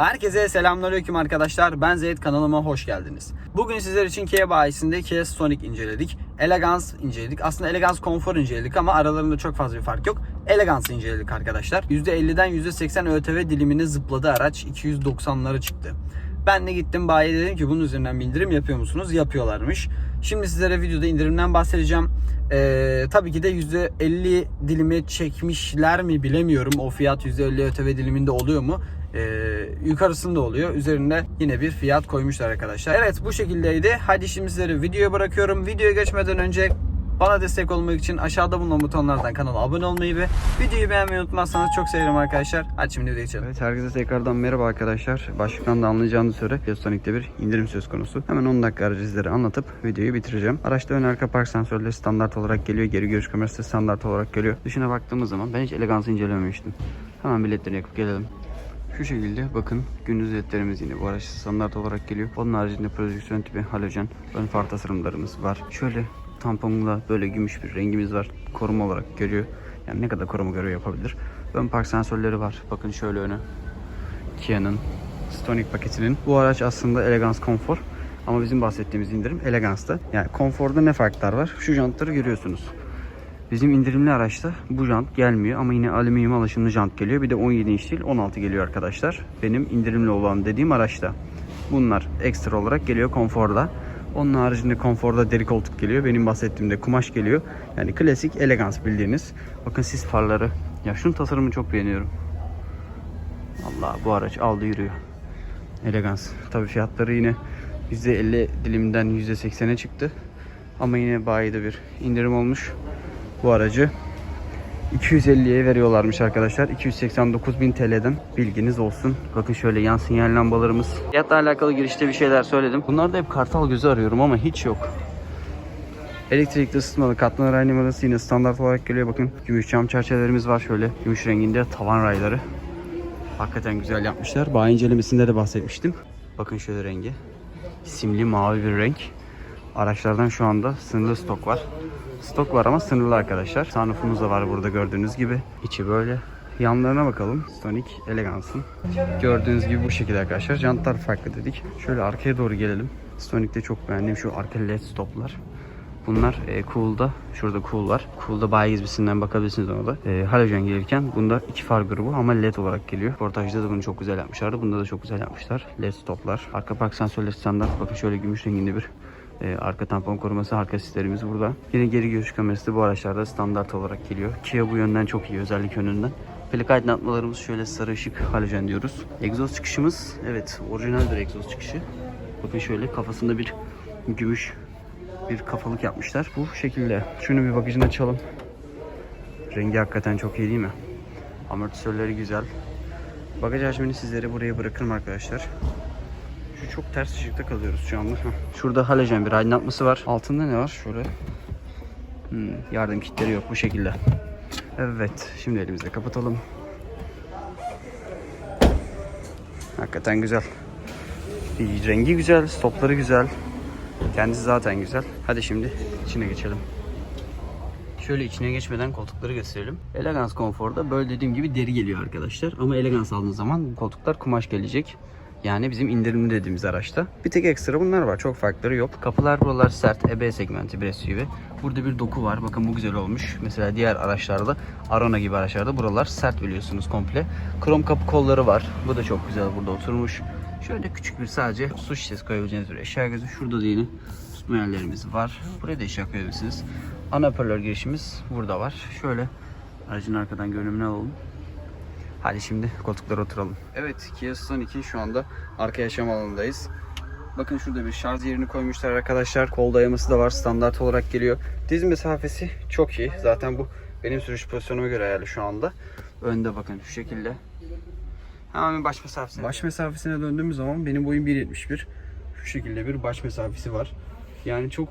Herkese selamünaleyküm arkadaşlar. Ben Zeyt kanalıma hoş geldiniz. Bugün sizler için Kia bayisinde Kia Stonic inceledik. Elegance inceledik. Aslında Elegance Comfort inceledik ama aralarında çok fazla bir fark yok. Elegance inceledik arkadaşlar. %50'den %80 ÖTV dilimini zıpladı araç. 290'lara çıktı. Ben de gittim bayiye dedim ki bunun üzerinden bir indirim yapıyor musunuz? Yapıyorlarmış. Şimdi sizlere videoda indirimden bahsedeceğim. Ee, tabii ki de %50 dilimi çekmişler mi bilemiyorum. O fiyat %50 ÖTV diliminde oluyor mu? Ee, yukarısında oluyor. Üzerinde yine bir fiyat koymuşlar arkadaşlar. Evet bu şekildeydi. Hadi şimdi sizleri videoya bırakıyorum. Videoya geçmeden önce bana destek olmak için aşağıda bulunan butonlardan kanala abone olmayı ve videoyu beğenmeyi unutmazsanız çok sevinirim arkadaşlar. Hadi şimdi videoya geçelim. Evet herkese tekrardan merhaba arkadaşlar. Başlıktan da anlayacağınız üzere Piyasatonik'te bir indirim söz konusu. Hemen 10 dakika aracı sizlere anlatıp videoyu bitireceğim. Araçta ön arka park sensörleri standart olarak geliyor. Geri görüş kamerası da standart olarak geliyor. Dışına baktığımız zaman ben hiç elegansı incelememiştim. Hemen biletlerini yakıp gelelim. Şu şekilde bakın gündüz ledlerimiz yine bu araç standart olarak geliyor. Onun haricinde projeksiyon tipi halojen ön far tasarımlarımız var. Şöyle tamponla böyle gümüş bir rengimiz var. Koruma olarak geliyor. Yani ne kadar koruma görevi yapabilir. Ön park sensörleri var. Bakın şöyle önü. Kia'nın Stonic paketinin. Bu araç aslında Elegance Comfort. Ama bizim bahsettiğimiz indirim Elegance'da. Yani konforda ne farklar var? Şu jantları görüyorsunuz. Bizim indirimli araçta bu jant gelmiyor ama yine alüminyum alaşımlı jant geliyor. Bir de 17 inç değil 16 geliyor arkadaşlar. Benim indirimli olan dediğim araçta. Bunlar ekstra olarak geliyor konforda. Onun haricinde konforda deri koltuk geliyor. Benim bahsettiğimde kumaş geliyor. Yani klasik elegans bildiğiniz. Bakın sis farları. Ya şunun tasarımını çok beğeniyorum. Allah bu araç aldı yürüyor. Elegans. Tabi fiyatları yine %50 dilimden %80'e çıktı. Ama yine bayide bir indirim olmuş. Bu aracı 250'ye veriyorlarmış arkadaşlar. 289.000 TL'den bilginiz olsun. Bakın şöyle yan sinyal lambalarımız. Fiyatla alakalı girişte bir şeyler söyledim. Bunlarda hep kartal gözü arıyorum ama hiç yok. Elektrikli ısıtmalı katlanır aynaması yine standart olarak geliyor. Bakın gümüş cam çerçevelerimiz var şöyle. Gümüş renginde tavan rayları. Hakikaten güzel yapmışlar. Bayi incelemesinde de bahsetmiştim. Bakın şöyle rengi. Simli mavi bir renk. Araçlardan şu anda sınırlı stok var. Stok var ama sınırlı arkadaşlar. Sunroofumuz da var burada gördüğünüz gibi. İçi böyle. Yanlarına bakalım. Stonic Elegance'ın. Gördüğünüz gibi bu şekilde arkadaşlar. Jantlar farklı dedik. Şöyle arkaya doğru gelelim. Stonic'te çok beğendiğim şu arka led stoplar. Bunlar e, Cool'da, şurada Cool var. Cool'da bayi gizlisinden bakabilirsiniz ona da. E, halojen gelirken bunda iki far grubu ama led olarak geliyor. Portajda da bunu çok güzel yapmışlardı. Bunda da çok güzel yapmışlar. Led stoplar. Arka park sensörleri standart. Bakın şöyle gümüş renginde bir e, arka tampon koruması, arka sislerimiz burada. Yine geri görüş kamerası bu araçlarda standart olarak geliyor. Kia bu yönden çok iyi, özellik yönünden. Plaka aydınlatmalarımız şöyle sarı ışık halojen diyoruz. Egzoz çıkışımız, evet orijinal bir egzoz çıkışı. Bakın şöyle kafasında bir gümüş bir kafalık yapmışlar. Bu şekilde. Şunu bir bagajını açalım. Rengi hakikaten çok iyi değil mi? Amortisörleri güzel. Bagaj hacmini sizlere buraya bırakırım arkadaşlar. Şu çok ters ışıkta kalıyoruz şu anda. Şurada halojen bir aydınlatması var. Altında ne var? Şöyle. Hmm, yardım kitleri yok bu şekilde. Evet. Şimdi elimizle kapatalım. Hakikaten güzel. Rengi güzel, stopları güzel. Kendisi zaten güzel. Hadi şimdi içine geçelim. Şöyle içine geçmeden koltukları gösterelim. Elegance Comfort'da böyle dediğim gibi deri geliyor arkadaşlar. Ama Elegance aldığınız zaman koltuklar kumaş gelecek. Yani bizim indirimli dediğimiz araçta. Bir tek ekstra bunlar var. Çok farkları yok. Kapılar buralar sert. EB segmenti bir SUV. Burada bir doku var. Bakın bu güzel olmuş. Mesela diğer araçlarda Arona gibi araçlarda buralar sert biliyorsunuz komple. Krom kapı kolları var. Bu da çok güzel burada oturmuş. Şöyle küçük bir sadece su şişesi koyabileceğiniz bir eşya gözü. Şurada da yine tutma yerlerimiz var. Buraya da eşya koyabilirsiniz. Ana hoparlör girişimiz burada var. Şöyle aracın arkadan görünümünü alalım. Hadi şimdi koltuklara oturalım. Evet Kia Sonic'in şu anda arka yaşam alanındayız. Bakın şurada bir şarj yerini koymuşlar arkadaşlar. Kol dayaması da var. Standart olarak geliyor. Diz mesafesi çok iyi. Zaten bu benim sürüş pozisyonuma göre ayarlı şu anda. Önde bakın şu şekilde. Hemen bir baş mesafesine. Baş mesafesine döndüğümüz zaman benim boyum 1.71. Şu şekilde bir baş mesafesi var. Yani çok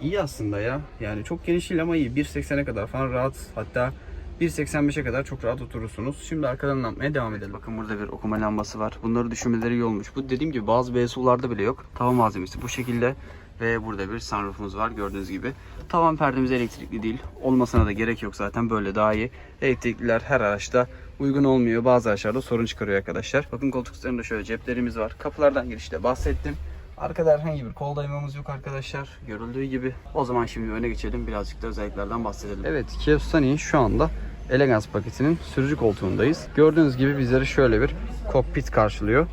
iyi aslında ya. Yani çok geniş değil ama iyi. 1.80'e kadar falan rahat. Hatta 1.85'e kadar çok rahat oturursunuz. Şimdi arkadan anlatmaya devam edelim. Bakın burada bir okuma lambası var. Bunları düşünmeleri iyi olmuş. Bu dediğim gibi bazı BSU'larda bile yok. Tava malzemesi bu şekilde. Ve burada bir sunroofumuz var gördüğünüz gibi. Tavan perdemiz elektrikli değil. Olmasına da gerek yok zaten böyle daha iyi. Elektrikliler her araçta uygun olmuyor. Bazı araçlarda sorun çıkarıyor arkadaşlar. Bakın koltuklarında şöyle ceplerimiz var. Kapılardan girişte bahsettim. Arkada herhangi bir kol dayamamız yok arkadaşlar. Görüldüğü gibi. O zaman şimdi öne geçelim. Birazcık da özelliklerden bahsedelim. Evet Kia Stonic şu anda Elegance paketinin sürücü koltuğundayız. Gördüğünüz gibi bizleri şöyle bir kokpit karşılıyor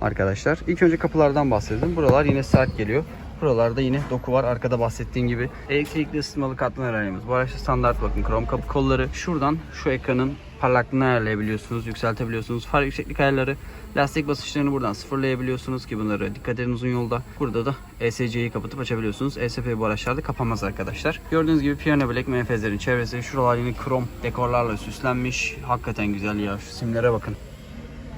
arkadaşlar. İlk önce kapılardan bahsedelim. Buralar yine sert geliyor. Buralarda yine doku var. Arkada bahsettiğim gibi. Elektrikli ısıtmalı katlanır aynamız. Bu araçta standart bakın krom kapı kolları. Şuradan şu ekranın parlaklığını ayarlayabiliyorsunuz, yükseltebiliyorsunuz. Far yükseklik ayarları, lastik basınçlarını buradan sıfırlayabiliyorsunuz ki bunları dikkat edin uzun yolda. Burada da ESC'yi kapatıp açabiliyorsunuz. ESP bu araçlarda kapanmaz arkadaşlar. Gördüğünüz gibi Piano Black menfezlerin çevresi. Şuralar yine krom dekorlarla süslenmiş. Hakikaten güzel ya. Şu simlere bakın.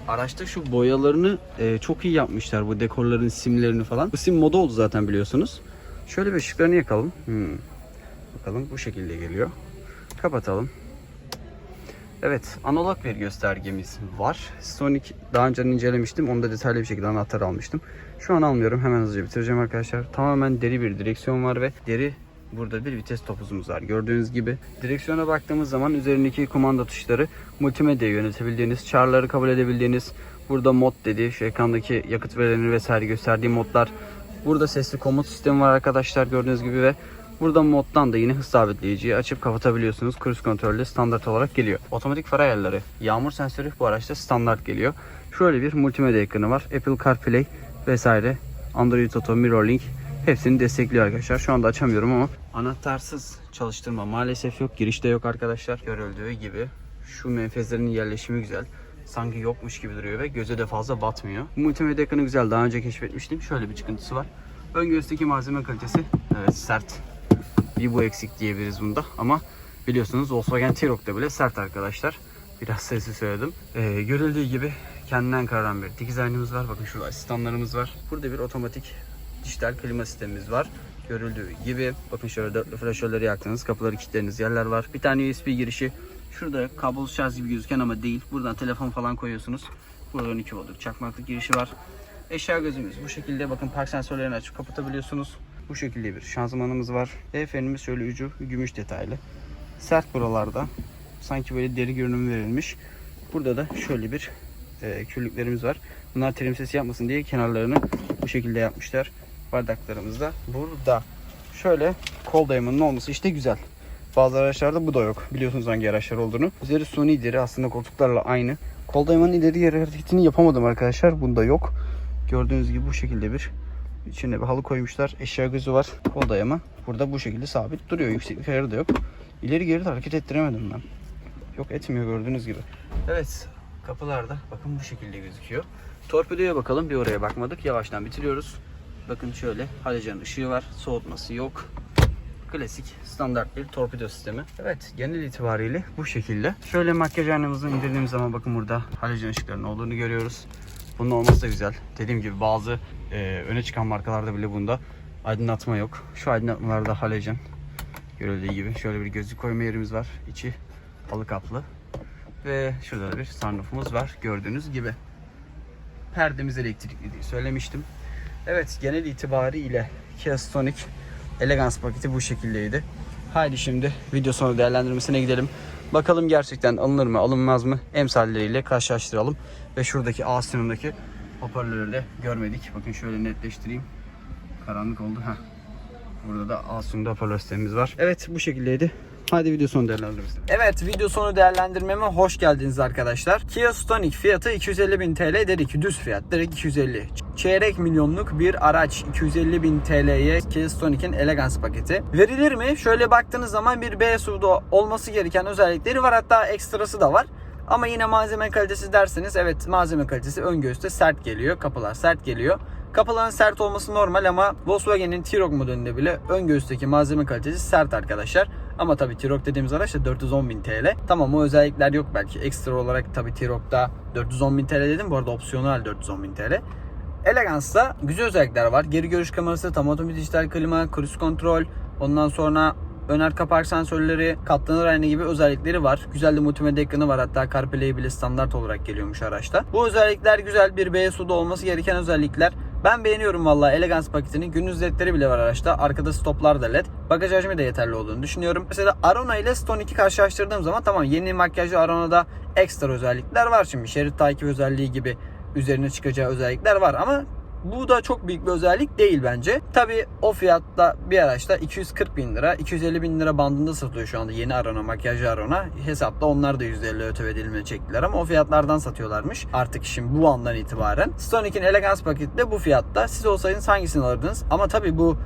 Araçta şu boyalarını e, çok iyi yapmışlar bu dekorların simlerini falan. Bu sim moda oldu zaten biliyorsunuz. Şöyle bir ışıklarını yakalım. Hmm. Bakalım bu şekilde geliyor. Kapatalım. Evet, analog bir göstergemiz var. Sonic daha önce incelemiştim. Onu da detaylı bir şekilde anahtar almıştım. Şu an almıyorum. Hemen hızlıca bitireceğim arkadaşlar. Tamamen deri bir direksiyon var ve deri burada bir vites topuzumuz var. Gördüğünüz gibi direksiyona baktığımız zaman üzerindeki kumanda tuşları multimedya yönetebildiğiniz, çağrıları kabul edebildiğiniz, burada mod dediği şu ekrandaki yakıt vereni vesaire gösterdiği modlar. Burada sesli komut sistemi var arkadaşlar gördüğünüz gibi ve Burada moddan da yine hız sabitleyiciyi açıp kapatabiliyorsunuz. Cruise kontrolde standart olarak geliyor. Otomatik far ayarları. Yağmur sensörü bu araçta standart geliyor. Şöyle bir multimedya ekranı var. Apple CarPlay vesaire. Android Auto, MirrorLink hepsini destekliyor arkadaşlar. Şu anda açamıyorum ama anahtarsız çalıştırma maalesef yok. Girişte yok arkadaşlar. Görüldüğü gibi şu menfezlerin yerleşimi güzel. Sanki yokmuş gibi duruyor ve göze de fazla batmıyor. Multimedya ekranı güzel. Daha önce keşfetmiştim. Şöyle bir çıkıntısı var. Ön göğüsteki malzeme kalitesi evet sert bir bu eksik diyebiliriz bunda ama biliyorsunuz Volkswagen T-Roc'da bile sert arkadaşlar. Biraz sesi söyledim. Ee, görüldüğü gibi kendinden kararan bir dikiz aynamız var. Bakın şurada asistanlarımız var. Burada bir otomatik dijital klima sistemimiz var. Görüldüğü gibi bakın şöyle flaşörleri yaktınız. Kapıları kilitleriniz yerler var. Bir tane USB girişi. Şurada kablosuz şarj gibi gözüken ama değil. Buradan telefon falan koyuyorsunuz. Burada 12 voltluk çakmaklık girişi var. Eşya gözümüz bu şekilde bakın park sensörlerini açıp kapatabiliyorsunuz. Bu şekilde bir şanzımanımız var. El frenimiz şöyle ucu gümüş detaylı. Sert buralarda. Sanki böyle deri görünümü verilmiş. Burada da şöyle bir e, küllüklerimiz var. Bunlar terim sesi yapmasın diye kenarlarını bu şekilde yapmışlar. Bardaklarımız da burada. Şöyle kol dayamanın olması işte güzel. Bazı araçlarda bu da yok. Biliyorsunuz hangi araçlar olduğunu. Üzeri suni aslında koltuklarla aynı. Kol dayamanın ileri geri hareketini yapamadım arkadaşlar. Bunda yok. Gördüğünüz gibi bu şekilde bir içine bir halı koymuşlar. Eşya gözü var. Kol dayama. Burada bu şekilde sabit duruyor. Yükseklik ayarı da yok. İleri geri de hareket ettiremedim ben. Yok etmiyor gördüğünüz gibi. Evet. Kapılarda bakın bu şekilde gözüküyor. Torpidoya bakalım. Bir oraya bakmadık. Yavaştan bitiriyoruz. Bakın şöyle halojen ışığı var. Soğutması yok. Klasik standart bir torpido sistemi. Evet genel itibariyle bu şekilde. Şöyle makyaj aynamızı indirdiğimiz zaman bakın burada halojen ışıklarının olduğunu görüyoruz. Bunun olması da güzel. Dediğim gibi bazı e, öne çıkan markalarda bile bunda aydınlatma yok. Şu aydınlatmalarda halojen. Görüldüğü gibi şöyle bir gözlük koyma yerimiz var. İçi halı kaplı. Ve şurada da bir sunroofumuz var gördüğünüz gibi. Perdemiz elektrikli diye söylemiştim. Evet genel itibariyle Kia Stonic Elegance paketi bu şekildeydi. Haydi şimdi video sonu değerlendirmesine gidelim. Bakalım gerçekten alınır mı alınmaz mı emsalleriyle karşılaştıralım. Ve şuradaki A sınırındaki hoparlörü de görmedik. Bakın şöyle netleştireyim. Karanlık oldu. Heh. Burada da A sınırında hoparlör sistemimiz var. Evet bu şekildeydi. Haydi video sonu değerlendirmesi. Evet video sonu değerlendirmeme hoş geldiniz arkadaşlar. Kia Stonic fiyatı 250.000 TL dedik düz fiyat direkt 250. Çeyrek milyonluk bir araç 250.000 TL'ye Kia Stonic'in Elegance paketi. Verilir mi? Şöyle baktığınız zaman bir B SUV'da olması gereken özellikleri var hatta ekstrası da var. Ama yine malzeme kalitesi derseniz evet malzeme kalitesi ön göğüste sert geliyor. Kapılar sert geliyor. Kapıların sert olması normal ama Volkswagen'in T-Roc modelinde bile ön göğüsteki malzeme kalitesi sert arkadaşlar. Ama tabii T-Roc dediğimiz araç da 410.000 TL. Tamam o özellikler yok belki. Ekstra olarak tabii T-Roc'da 410.000 TL dedim. Bu arada opsiyonel 410.000 TL. Elegance'da güzel özellikler var. Geri görüş kamerası, tam otomatik dijital klima, cruise kontrol, ondan sonra ön arka park sensörleri, katlanır ayna gibi özellikleri var. Güzel de multimedya ekranı var. Hatta CarPlay bile standart olarak geliyormuş araçta. Bu özellikler güzel. Bir BSU'da olması gereken özellikler. Ben beğeniyorum vallahi Elegance paketinin. Gündüz ledleri bile var araçta. Arkada stoplar da led. Bagaj hacmi de yeterli olduğunu düşünüyorum. Mesela Arona ile Stone 2 karşılaştırdığım zaman tamam yeni makyajlı Arona'da ekstra özellikler var şimdi. Şerit takip özelliği gibi üzerine çıkacağı özellikler var ama bu da çok büyük bir özellik değil bence. Tabi o fiyatta bir araçta 240 bin lira, 250 bin lira bandında satılıyor şu anda yeni Arona, makyajlı Arona. Hesapta onlar da %50 öteve edilme çektiler ama o fiyatlardan satıyorlarmış. Artık şimdi bu andan itibaren. Stone 2'nin Elegance paketi bu fiyatta. Siz olsaydınız hangisini alırdınız? Ama tabi bu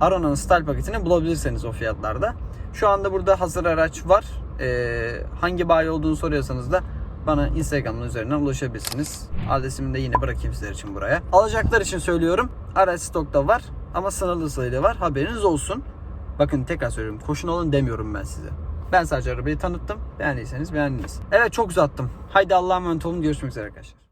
Arona'nın Style paketini bulabilirseniz o fiyatlarda. Şu anda burada hazır araç var. Ee, hangi bayi olduğunu soruyorsanız da bana Instagram'ın üzerinden ulaşabilirsiniz. Adresimi de yine bırakayım sizler için buraya. Alacaklar için söylüyorum. Araç stokta var ama sınırlı sayıda var. Haberiniz olsun. Bakın tekrar söylüyorum. Koşun alın demiyorum ben size. Ben sadece arabayı tanıttım. Beğendiyseniz beğendiniz. Evet çok uzattım. Haydi Allah'a emanet olun. Görüşmek üzere arkadaşlar.